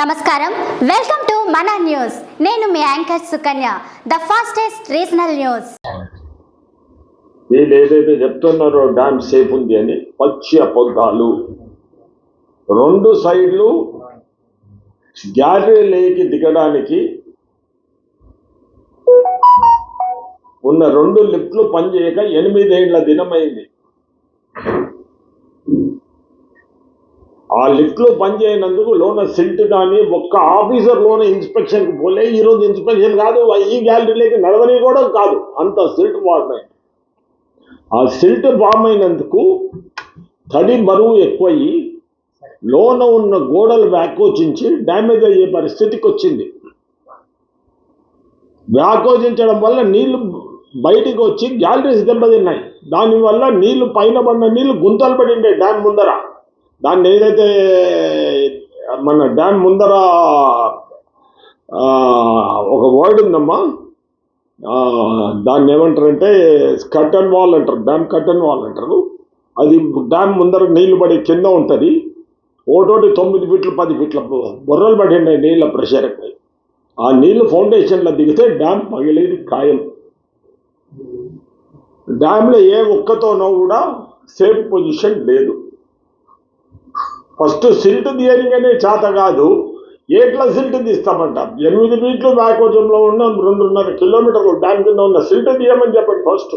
నమస్కారం. Welcome to మన news. నేను మీ anchor Sukanya. The fastest regional news. వీళ్ళు ఏదైతే చెప్తున్నారో డ్యామ్ సేఫ్ ఉంది అని పచ్చి అబద్ధాలు. రెండు సైడ్లు గ్యాలరీ లేకి దిగడానికి ఉన్న రెండు లిఫ్ట్లు పనిచేయక ఎనిమిదేండ్ల దినమైంది. ఆ లిఫ్ట్లు పనిచేయనందుకు లోన సిల్ట్ కానీ ఒక్క ఆఫీసర్ లోన ఇన్స్పెక్షన్కి పోలే. ఈరోజు ఇన్స్పెక్షన్ కాదు ఈ గ్యాలరీలోకి నడవని కూడా కాదు. అంత సిల్ట్ వాడినాయి ఆ సిల్ట్ ఫామ్ అయినందుకు తడి బరువు ఎక్కువయ్యి లోన ఉన్న గోడలు వ్యాకోచించి డ్యామేజ్ అయ్యే పరిస్థితికి వచ్చింది. వ్యాకోచించడం వల్ల నీళ్ళు బయటికి వచ్చి గ్యాలరీస్ దెబ్బతిన్నాయి. దానివల్ల నీళ్ళు పైన పడిన నీళ్ళు గుంతలు పడిండే డ్యామ్ ముందర. దాన్ని ఏదైతే మన డ్యామ్ ముందర ఒక వర్డ్ ఉందమ్మా. దాన్ని ఏమంటారంటే కట్టన్ వాల్ అంటారు డ్యామ్ కట్టన్ వాల్ అంటారు. అది డ్యామ్ ముందర నీళ్ళు పడి కింద ఉంటుంది. ఒకటోటి తొమ్మిది ఫీట్లు పది ఫీట్ల బొర్రలు పడిండే నీళ్ళ ప్రెషర్ ఆ నీళ్ళు ఫౌండేషన్లో దిగితే డ్యామ్ పగిలేది ఖాయం. డ్యామ్లో ఏ ఒక్కతోనో కూడా సేఫ్ పొజిషన్ లేదు. ఫస్ట్ సిల్ట్ తీయనికనే చేత కాదు ఏట్ల సిల్ట్ తీస్తామంట. ఎనిమిది ఫీట్లు వ్యాకోచంలో ఉన్న రెండున్నర కిలోమీటర్లు డ్యామ్ కింద ఉన్న సిల్ట్ తీయమని చెప్పండి ఫస్ట్.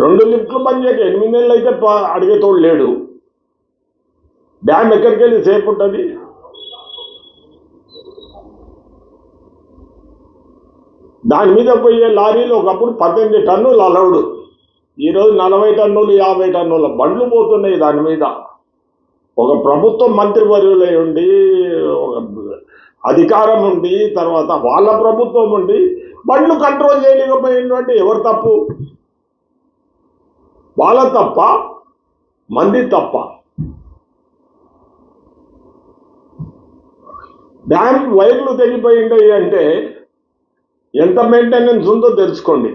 రెండు లిఫ్ట్లు పనిచేయక ఎనిమిది నెలలు అయితే అడిగేతోడు లేడు. డ్యామ్ ఎక్కడికి వెళ్ళి సేఫ్ ఉంటుంది? దాని మీద పోయే లారీలు ఒకప్పుడు పద్దెనిమిది టన్నులు అలౌడ్. ఈరోజు నలభై టన్నులు యాభై టన్నుల బండ్లు పోతున్నాయి దాని మీద. ఒక ప్రభుత్వ మంత్రివర్యులై ఉండి ఒక అధికారం ఉండి తర్వాత వాళ్ళ ప్రభుత్వం ఉండి బండ్లు కంట్రోల్ చేయలేకపోయినటువంటి ఎవరు తప్పు? వాళ్ళ తప్ప మంది తప్ప. డ్యామ్ వైర్లు తెగిపోయింటాయి అంటే ఎంత మెయింటెనెన్స్ ఉందో తెలుసుకోండి.